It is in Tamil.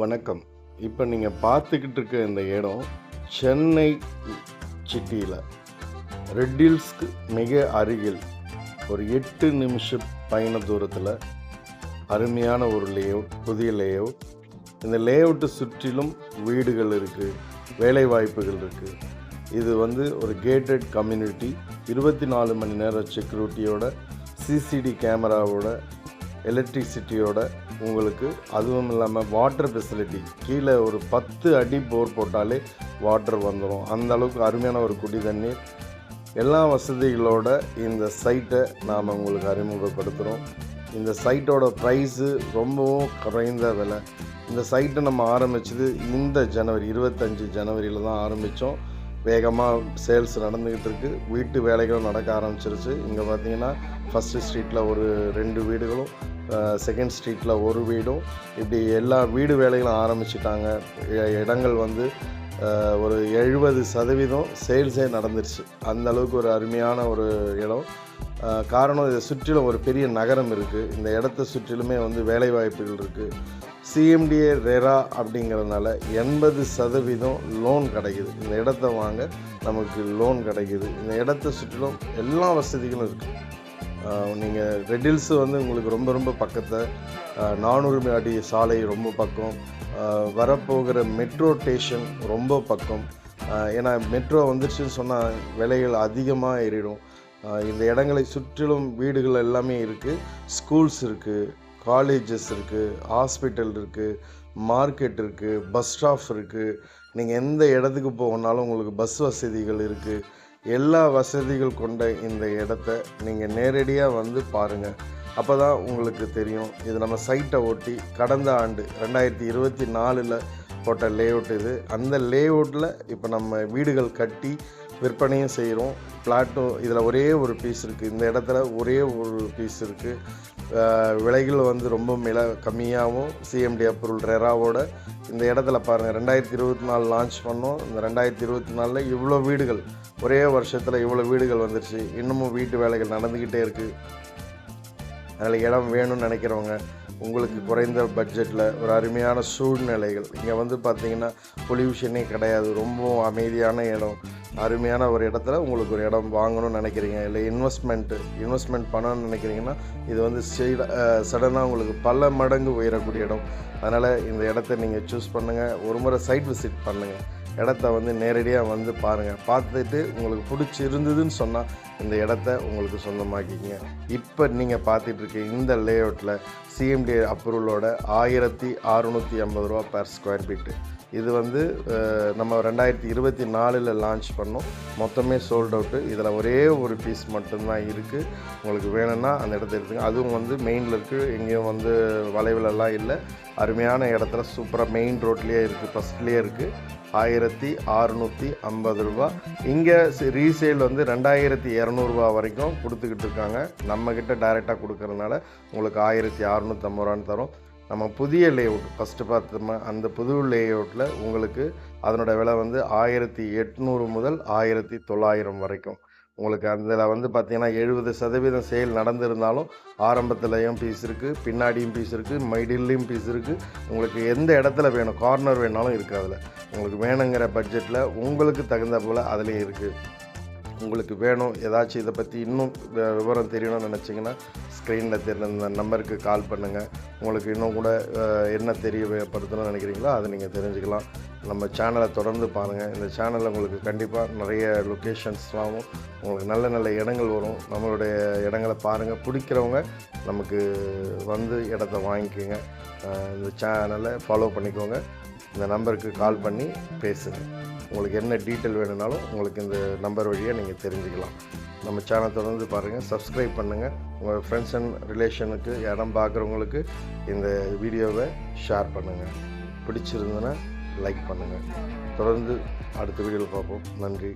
வணக்கம். இப்போ நீங்கள் பார்த்துக்கிட்டு இருக்க இந்த இடம் சென்னை சிட்டியில். ரெட்டில்ஸ்க்கு மிக அருகில் ஒரு எட்டு நிமிஷ பயண தூரத்தில் அருமையான ஒரு லேஅவுட் புதிய லேஅவுட் இந்த லேஅவுட்டை சுற்றிலும் வீடுகள் இருக்குது வேலைவாய்ப்புகள் இருக்குது இது வந்து ஒரு கேட்டட் கம்யூனிட்டி இருபத்தி நாலு மணி நேரம் செக்யூரிட்டியோட சிசிடி கேமராவோட எலக்ட்ரிசிட்டியோட உங்களுக்கு அதுவும் இல்லாமல் வாட்டர் ஃபெசிலிட்டி கீழே ஒரு பத்து அடி போர் போட்டாலே வாட்டர் வந்துடும் அந்த அளவுக்கு அருமையான ஒரு குடி தண்ணீர். எல்லா வசதிகளோட இந்த சைட்டை நாம் உங்களுக்கு அறிமுகப்படுத்துகிறோம் இந்த சைட்டோட ப்ரைஸு ரொம்பவும் குறைந்த விலை. இந்த சைட்டை நம்ம ஆரம்பிச்சது இந்த ஜனவரி இருபத்தஞ்சி ஜனவரியில் தான் ஆரம்பித்தோம் வேகமாக சேல்ஸ் நடந்துக்கிட்டு இருக்கு வீட்டு வேலைகளும் நடக்க ஆரம்பிச்சிருச்சு. இங்கே பார்த்தீங்கன்னா ஃபஸ்ட்டு ஸ்ட்ரீட்டில் ஒரு ரெண்டு வீடுகளும் செகண்ட் ஸ்ட்ரீட்டில் ஒரு வீடும். இப்படி எல்லா வீடு வேலைகளும் ஆரம்பிச்சிட்டாங்க. இடங்கள் வந்து ஒரு எழுபது சதவீதம் சேல்ஸே நடந்துருச்சு. அந்த அளவுக்கு ஒரு அருமையான ஒரு இடம். காரணம் இதை சுற்றிலும் ஒரு பெரிய நகரம் இருக்குது இந்த இடத்த சுற்றிலுமே வந்து வேலைவாய்ப்புகள் இருக்குது சிஎம்டிஏ ரெரா அப்படிங்கிறதுனால எண்பது சதவீதம் லோன் கிடைக்குது. இந்த இடத்த வாங்க நமக்கு லோன் கிடைக்குது. இந்த இடத்த சுற்றிலும் எல்லா வசதிகளும் இருக்குது நீங்கள் ரெட்டில்ஸு வந்து உங்களுக்கு ரொம்ப ரொம்ப பக்கத்தை நானூறு அடி சாலை ரொம்ப பக்கம் வரப்போகிற மெட்ரோ ஸ்டேஷன் ரொம்ப பக்கம். ஏன்னா மெட்ரோ வந்துருச்சுன்னு சொன்னால் விலைகள் அதிகமாக ஏறிடும். இந்த இடங்களை சுற்றிலும் வீடுகள் எல்லாமே இருக்குது ஸ்கூல்ஸ் இருக்குது காலேஜஸ் இருக்குது ஹாஸ்பிட்டல் இருக்குது மார்க்கெட் இருக்குது பஸ் ஸ்டாப் இருக்குது நீங்கள் எந்த இடத்துக்கு போகணுனாலும் உங்களுக்கு பஸ் வசதிகள் இருக்குது எல்லா வசதிகள் கொண்ட இந்த இடத்த நீங்கள் நேரடியாக வந்து பாருங்கள் அப்போ தான் உங்களுக்கு தெரியும். இது நம்ம சைட்டை ஒட்டி கடந்த ஆண்டு ரெண்டாயிரத்தி இருபத்தி நாலில் போட்ட லேஅவுட் இது. அந்த லேஅவுட்டில் இப்போ நம்ம வீடுகள் கட்டி விற்பனையும் செய்கிறோம். பிளாட்டும் இதில் ஒரே ஒரு பீஸ் இருக்குது இந்த இடத்துல ஒரே ஒரு பீஸ் இருக்குது விலைகள் வந்து ரொம்ப மில கம்மியாகவும் சிஎம்டி அப்ரூவல் ரெராவோட இந்த இடத்துல பாருங்கள் ரெண்டாயிரத்தி இருபத்தி நாலு லான்ச் பண்ணோம். இந்த ரெண்டாயிரத்தி இருபத்தி நாலில் இவ்வளோ வீடுகள் ஒரே வருஷத்தில் இவ்வளோ வீடுகள் வந்துருச்சு. இன்னமும் வீட்டு வேலைகள் நடந்துக்கிட்டே இருக்குது அதில் இடம் வேணும்னு நினைக்கிறவங்க உங்களுக்கு குறைந்த பட்ஜெட்டில் ஒரு அருமையான சூழ்நிலைகள். இங்கே வந்து பார்த்திங்கன்னா பொல்யூஷனே கிடையாது. ரொம்பவும் அமைதியான இடம். அருமையான ஒரு இடத்துல உங்களுக்கு ஒரு இடம் வாங்கணும்னு நினைக்கிறீங்க இல்லை இன்வெஸ்ட்மெண்ட்டு இன்வெஸ்ட்மெண்ட் பண்ணணும்னு நினைக்கிறீங்கன்னா இது வந்து சடனாக உங்களுக்கு பல மடங்கு உயரக்கூடிய இடம். அதனால் இந்த இடத்த நீங்கள் சூஸ் பண்ணுங்கள் ஒரு முறை சைட் விசிட் பண்ணுங்கள் இடத்த வந்து நேரடியாக வந்து பாருங்கள் பார்த்துட்டு உங்களுக்கு பிடிச்சிருந்ததுன்னு சொன்னால் இந்த இடத்த உங்களுக்கு சொந்தமாக்கிங்க இப்போ நீங்கள் பார்த்துட்டு இருக்க இந்த லேஅவுட்டில் சிஎம்டி அப்ரூவலோட ஆயிரத்தி அறுநூற்றி ஐம்பது ரூபா பர் ஸ்கொயர் ஃபீட்டு இது வந்து நம்ம ரெண்டாயிரத்தி இருபத்தி நாலில் லான்ச் பண்ணோம். மொத்தமே சோல்ட் அவுட்டு இதில் ஒரே ஒரு பீஸ் மட்டும்தான் இருக்குது உங்களுக்கு வேணும்னா அந்த இடத்த எடுத்துங்க அதுவும் வந்து மெயினில் இருக்குது எங்கேயும் வந்து வளைவுலலாம் இல்லை. அருமையான இடத்துல சூப்பராக மெயின் ரோட்லேயே இருக்குது ஃபஸ்ட்லேயே இருக்குது ஆயிரத்தி அறுநூற்றி ஐம்பது ரூபா. இங்கே ரீசேல் வந்து ரெண்டாயிரத்தி இரநூறுபா வரைக்கும் கொடுத்துக்கிட்டு இருக்காங்க. நம்மக்கிட்ட டைரெக்டாக கொடுக்கறதுனால உங்களுக்கு ஆயிரத்தி அறுநூற்றம்பது ரூபான்னு தரும். நம்ம புதிய லேஅவுட் ஃபஸ்ட்டு பார்த்தோம்னா அந்த புது லேஅவுட்டில் உங்களுக்கு அதனோட விலை வந்து ஆயிரத்தி எட்நூறு முதல் ஆயிரத்தி தொள்ளாயிரம் வரைக்கும். உங்களுக்கு அதில் வந்து பார்த்திங்கன்னா எழுபது சதவீதம் சேல் நடந்திருந்தாலும் ஆரம்பத்துலேயும் பீஸ் இருக்குது பின்னாடியும் பீஸ் இருக்குது மைடில்லையும் பீஸ் இருக்குது உங்களுக்கு எந்த இடத்துல வேணும் கார்னர் வேணாலும் இருக்குது அதில். உங்களுக்கு வேணுங்கிற பட்ஜெட்டில் உங்களுக்கு தகுந்த போல் அதுலேயும் இருக்குது உங்களுக்கு வேணும் ஏதாச்சும் இதை பற்றி இன்னும் விவரம் தெரியணும்னு நினச்சிங்கன்னா ஸ்க்ரீனில் தெரிந்த இந்த நம்பருக்கு கால் பண்ணுங்கள் உங்களுக்கு இன்னும் கூட என்ன தெரியப்படுத்தணும்னு நினைக்கிறீங்களோ அதை நீங்கள் தெரிஞ்சுக்கலாம். நம்ம சேனலை தொடர்ந்து பாருங்கள் இந்த சேனலில் உங்களுக்கு கண்டிப்பாக நிறைய லொக்கேஷன்ஸ்லாமும் உங்களுக்கு நல்ல நல்ல இடங்கள் வரும். நம்மளுடைய இடங்களை பாருங்கள் பிடிக்கிறவங்க நமக்கு வந்து இடத்த வாங்கிக்கோங்க. இந்த சேனலை ஃபாலோ பண்ணிக்கோங்க. இந்த நம்பருக்கு கால் பண்ணி பேசுங்கள் உங்களுக்கு என்ன டீட்டெயில் வேணும்னாலும் உங்களுக்கு இந்த நம்பர் வழியாக நீங்கள் தெரிஞ்சுக்கலாம். நம்ம சேனல் தொடர்ந்து பாருங்கள் சப்ஸ்கிரைப் பண்ணுங்கள் உங்கள் ஃப்ரெண்ட்ஸ் அண்ட் ரிலேஷனுக்கு இடம் பார்க்குறவங்களுக்கு இந்த வீடியோவை ஷேர் பண்ணுங்கள் பிடிச்சிருந்ததுன்னா லைக் பண்ணுங்கள் தொடர்ந்து அடுத்த வீடியோவில் பார்ப்போம். நன்றி.